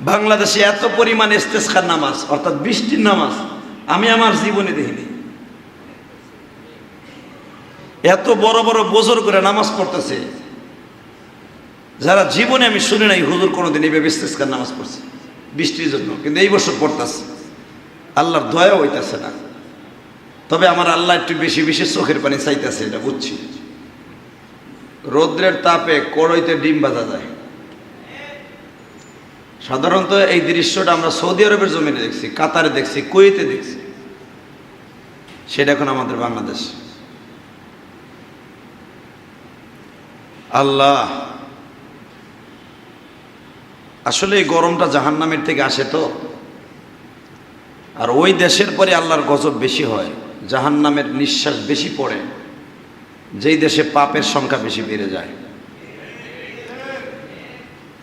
বাংলাদেশে এত পরিমাণ ইস্তেসখার নামাজ, অর্থাৎ বৃষ্টির নামাজ, আমি আমার জীবনে দেখিনি। এত বড় বড় বোঝর করে নামাজ পড়তেছে। যারা জীবনে আমি শুনি নাই, হুজুর কোনোদিন এইভাবে ইস্তেসখার নামাজ পড়ছে, বৃষ্টির জন্য, কিন্তু এই বছর পড়তেছে। আল্লাহর দয়া হইতেছে না। তবে আমার আল্লাহ একটু বেশি বেশি চোখের পানি চাইতেছে, এটা বুঝছি। রৌদ্রের তাপে কড়ইতে ডিম বাজা যায়। সাধারণত এই দৃশ্যটা আমরা সৌদি আরবের জমিনে দেখছি, কাতারে দেখছি, কুয়েতে দেখছি। সেটা এখন আমাদের বাংলাদেশ। আল্লাহ, আসলে এই গরমটা জাহান্নামের থেকে আসে তো? আর ওই দেশের পরে আল্লাহর গজব বেশি হয়, জাহান্নামের নিঃশ্বাস বেশি পড়ে, যেই দেশে পাপের সংখ্যা বেশি বেড়ে যায়।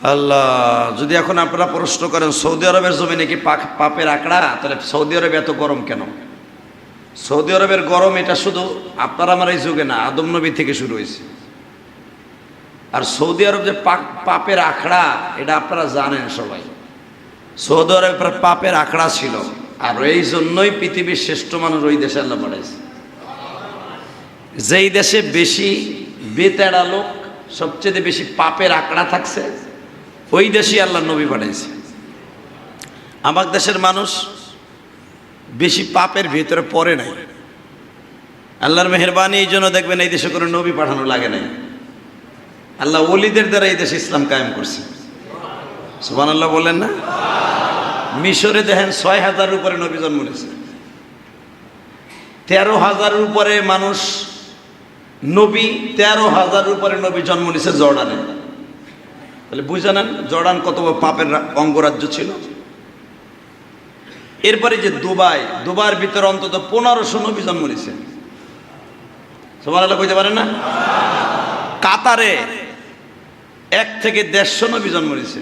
আল্লাহ, যদি এখন আপনারা প্রশ্ন করেন, সৌদি আরবের জমি নাকি পাপের আঁকড়া? তাহলে সৌদি আরবে এত গরম কেন? সৌদি আরবের গরম এটা শুধু আপনার আমার এই যুগে না, আদম নবী থেকে শুরু হয়েছে। আর সৌদি আরব যে পাপের আখড়া এটা আপনারা জানেন সবাই। সৌদি আরবে পাপের আখড়া ছিল। আর এই জন্যই পৃথিবীর শ্রেষ্ঠ মানুষ ওই দেশে আল্লাহ পাঠাইছে। যেই দেশে বেশি বেতেড়া লোক, সবচেয়ে বেশি পাপের আঁকড়া থাকছে ওই দেশে আল্লাহ নবী পাঠাইছে আমার দেশের মানুষ বেশি পাপের ভিতরে পড়ে নাই। আল্লাহর মেহরবানি এই জন্য দেখবেন এই দেশে কোনো নবী পাঠানো লাগে নাই। আল্লাহ ওলিদের দ্বারা এই দেশে ইসলাম কায়েম করছে। সুবান আল্লাহ বললেন না? মিশরে দেখেন ছয় হাজার উপরে নবী জন্ম নিয়েছে। তেরো হাজারের উপরে মানুষ নবী, তেরো হাজার উপরে নবী জন্ম নিছে জর্ডানে। তাহলে বুঝে নেন, জর্ডান কত পাপের অঙ্গরাজ্য ছিল। এরপরে যে দুবাই দুবার ভিতরে অন্তত পনেরোশো নবী জন্ম নিছে সবার আল্লাহ কইতে পারেন না? কাতারে এক থেকে দেড়শো নবী জন্ম নিছে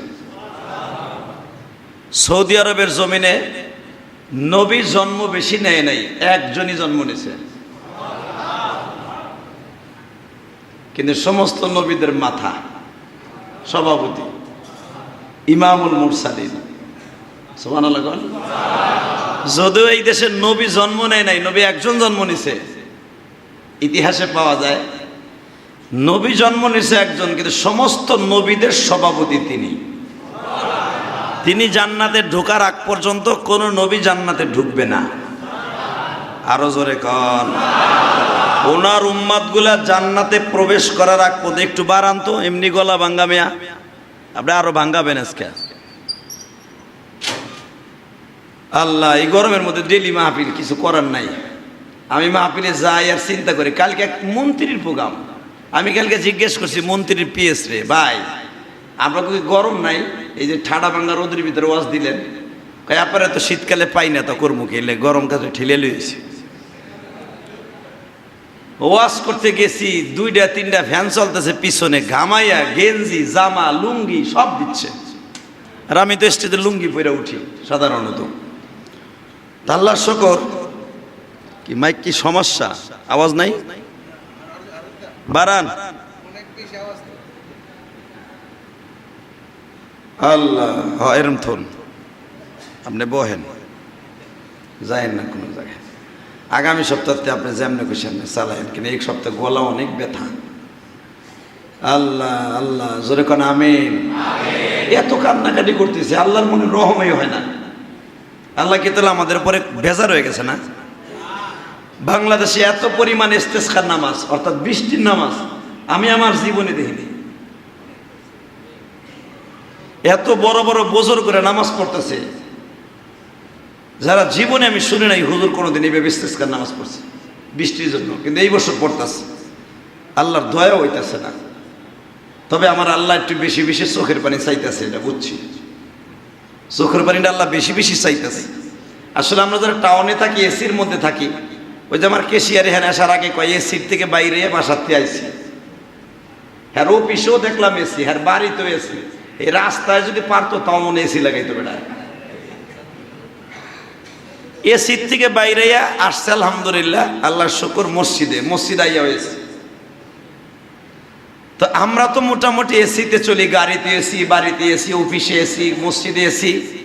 সৌদি আরবের জমিনে নবী জন্ম বেশি নেয় নাই, একজনই জন্ম নিছে কিন্তু সমস্ত নবীদের মাথা। সভাপতি। ইমামুল মুরসালিন। যদিও এই দেশে নবী জন্ম নেয় নাই, নবী একজন জন্ম নিছে। ইতিহাসে পাওয়া যায়, নবী জন্ম নিছে একজন, কিন্তু সমস্ত নবীদের সভাপতি তিনি। তিনি জান্নাতে ঢোকার আগ পর্যন্ত কোনো নবী জান্নাতে ঢুকবে না। আরও জোরে কন। ওনার উম্মাদগুলা জান্নাতে প্রবেশ করার আগ পর্যন্ত একটু বাড়ান তো, এমনি গলা ভাঙ্গা মেয়া। আপনি আরও ভাঙ্গাবেন আজকে। আল্লাহ, এই গরমের মধ্যে ডেলি মাহফিল কিছু করার নাই। আমি মাহফিলে যাই আর চিন্তা করি, কালকে এক মন্ত্রীর প্রোগ্রাম। আমি কালকে জিজ্ঞেস করছি, মন্ত্রীর পিএস রে, ভাই, আমরা কি গরম নাই? এই যে ঠাডা ভাঙ্গা রোদের ভিতরে ওয়াজ দিলেন। আপনারা তো শীতকালে পাই না, তো কর্ম খেলে গরম কাজে ঠেলে লইছি। ওয়াশ করতে গেছি, দুইটা, তিনটা ফ্যান চলতেছে পিছনে, ঘামাইয়া গেঞ্জি, জামা, লুঙ্গি সব দিচ্ছে। আর আমি তো স্টেজে লুঙ্গি পরে উঠি, সাধারণত। তা আল্লাহর শকর, কি মাইক কি সমস্যা? আওয়াজ নাই? বারান আল্লাহ এরম থন। আপনি বহেন। যায়েন না কোনো জায়গায়। আগামী সপ্তাহতে আপনি যেমনি খুশি আপনি চালায়েন কিন্তু এক সপ্তাহ গলা অনেক ব্যথা। আল্লাহ আল্লাহ জোরে কোন আমিন। এত কান্নাকাটি করতেছে আল্লাহর মনে রহমই হয় না। আল্লাহ কি তাহলে আমাদের উপরে বেজার হয়ে গেছে না? বাংলাদেশে এত পরিমাণ ইস্তেসখার নামাজ অর্থাৎ বৃষ্টির নামাজ আমি আমার জীবনে দেখিনি। এত বড় বড় বোঝর করে নামাজ পড়তেছে। যারা জীবনে আমি শুনি নাই, হুজুর কোনোদিন এইভাবে ইস্তেসখার নামাজ পড়ছে। বৃষ্টির জন্য, কিন্তু এই বছর পড়তেছে। আল্লাহর দয়া হইতেছে না। তবে আমার আল্লাহ একটু বেশি বেশি চোখের পানি চাইতেছে, এটা বুঝছি। চোখের পানিটা আল্লাহ বেশি বেশি চাইতেছে। আসলে আমরা যারা টাউনে থাকি, এসির মধ্যে থাকি, ওই যে আমার কেশিয়ারে হ্যাঁ আসার আগে কয়, এসির থেকে বাইরে বাসাতে আইসি হ্যাঁ অফিসেও দেখলাম এসি হ্যাঁ বাড়িতেও এসি। এই রাস্তায় যদি পারতো, তাও মনে এসি লাগাইতো বেড়া এসির থেকে বাইরে আসছে, আলহামদুলিল্লাহ, আল্লাহর শুকর, মসজিদে, মসজিদ আইয়া হয়েছে। তো আমরা তো মোটামুটি এসিতে চলি, গাড়িতে এসি বাড়িতে এসি অফিসে এসি মসজিদে এসি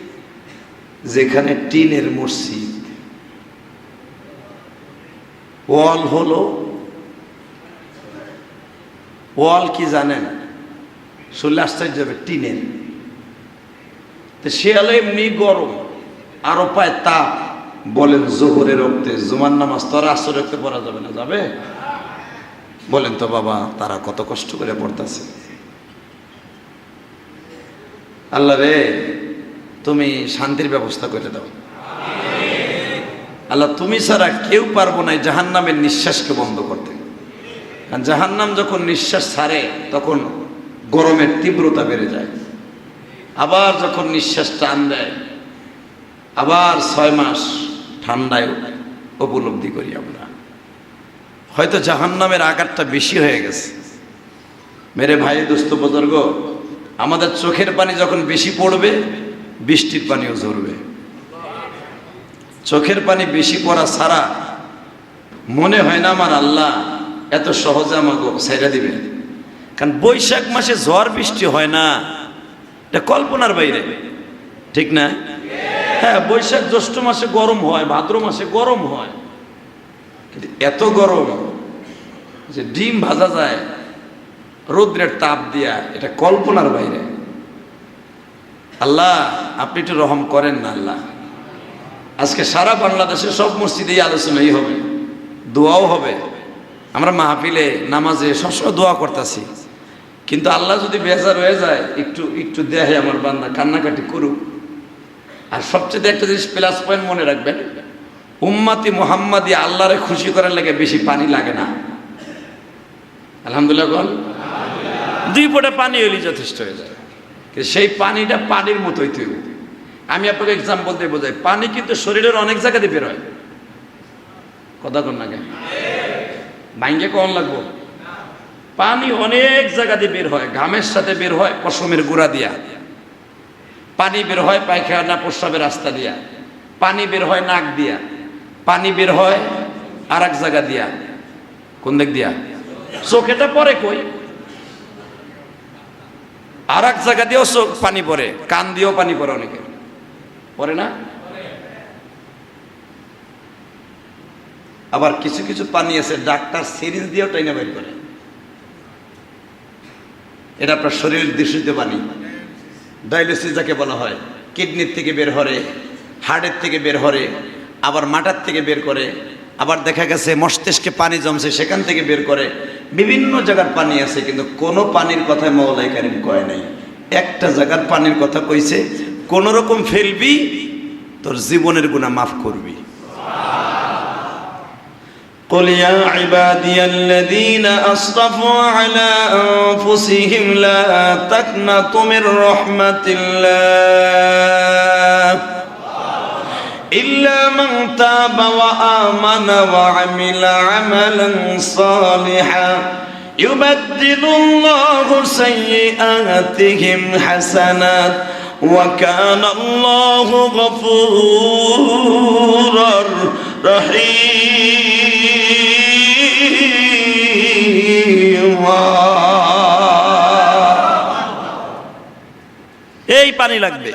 যেখানে টিনের মসজিদ। ওয়াল হলো, ওয়াল কি জানেন? শুনলে আশ্চর্য হবে, টিনের। তো সে হলো এমনি গরম, আরও পায় তাপ। বলেন জোহরের রক্তে জুমার নামাজ তো আর আসর পড়া যাবে না, যাবে? বলেন তো বাবা, তারা কত কষ্ট করে পড়তেছে। আল্লাহ রে, তুমি শান্তির ব্যবস্থা করে দাও। আল্লাহ, তুমি ছাড়া কেউ পারব না জাহান নামের নিঃশ্বাসকে বন্ধ করতে। কারণ জাহান নাম যখন নিঃশ্বাস ছাড়ে, তখন গরমের তীব্রতা বেড়ে যায়। আবার যখন নিঃশ্বাস টান দেয় আবার ছয় মাস ঠান্ডায় উপলব্ধি করি আমরা। হয়তো জাহান নামের আঘাতটা বেশি হয়ে গেছে। মেরে ভাই, দোস্ত, বুজুর্গ, আমাদের চোখের পানি যখন বেশি পড়বে, বৃষ্টির পানিও ঝরবে। চোখের পানি বেশি পড়া ছাড়া মনে হয় না আমার আল্লাহ এত সহজে আমাকে সাইরা দিবে কারণ বৈশাখ মাসে ঝড় বৃষ্টি হয় না। এটা কল্পনার বাইরে। ঠিক না? হ্যাঁ বৈশাখ জ্যৈষ্ঠ মাসে গরম হয়, ভাদ্র মাসে গরম হয়। কিন্তু এত গরম যে ডিম ভাজা যায়, রৌদ্রের তাপ দিয়া, এটা কল্পনার বাইরে। আল্লাহ, আপনি একটু রহম করেন না আল্লাহ। আজকে সারা বাংলাদেশে সব মসজিদেই আলোচনাই হবে, দোয়াও হবে। আমরা মাহফিলে, নামাজে সবসময় দোয়া করতেছি। কিন্তু আল্লাহ যদি বেজার হয়ে যায়, একটু একটু দেহে আমার বান্দা কান্নাকাটি করুক। আর সবচেয়ে একটা জিনিস প্লাস পয়েন্ট মনে রাখবেন উম্মাতি মোহাম্মাদি আল্লাহরে খুশি করার লাগে বেশি পানি লাগে না। আলহামদুলিল্লাহ বল। দুই ফোঁটা পানি হলেই যথেষ্ট হয়ে যায়। সেই পানিটা পানির মতোই তৈরি। আমি আপনাকে এক্সাম্পল দিয়ে বোঝাই পানি কিন্তু শরীরের অনেক জায়গাতে বের হয়। কথা কন না কেন? ভাঙ্গে কন লাগবো? পানি অনেক জায়গাতে বের হয় ঘামের সাথে বের হয় পশমের গুড়া দিয়া। পানি বের হয় পায়খানা প্রস্রাবের রাস্তা দিয়া। পানি বের হয় নাক দিয়া। পানি বের হয় আর এক জায়গা দিয়া। কোন দিক দিয়া? চোখেটা পরে কই? আর এক জায়গা দিয়েও চোখ পানি পড়ে কান দিয়েও পানি পড়ে অনেকে। পড়ে না? আবার কিছু কিছু পানি আছে, ডাক্তার সিরিজ দিয়েও টাইনা বের করে। এটা আপনার শরীরের দূষিত পানি। ডায়ালিসিস যাকে বলা হয়, কিডনির থেকে বের হরে, হার্টের থেকে বের হরে, আবার মাটার থেকে বের করে, আবার দেখা গেছে মস্তিষ্কে পানি জমছে, সেখান থেকে বের করে, বিভিন্ন জায়গার পানি আছে, কিন্তু কোনো পানির কথা মৌলাই কারিম কয় নাই। একটা জায়গার পানির কথা কইছে কোন রকম ফেলবি, তোর জীবনের গুণা মাফ করবি। قل يا عبادي الذين أسرفوا على أنفسهم لا تقنطوا من رحمة الله إلا من تاب وآمن وعمل عملا صالحا يبدل الله سيئاتهم حسنات وكان الله غفورا رحيما এই পানি লাগবে।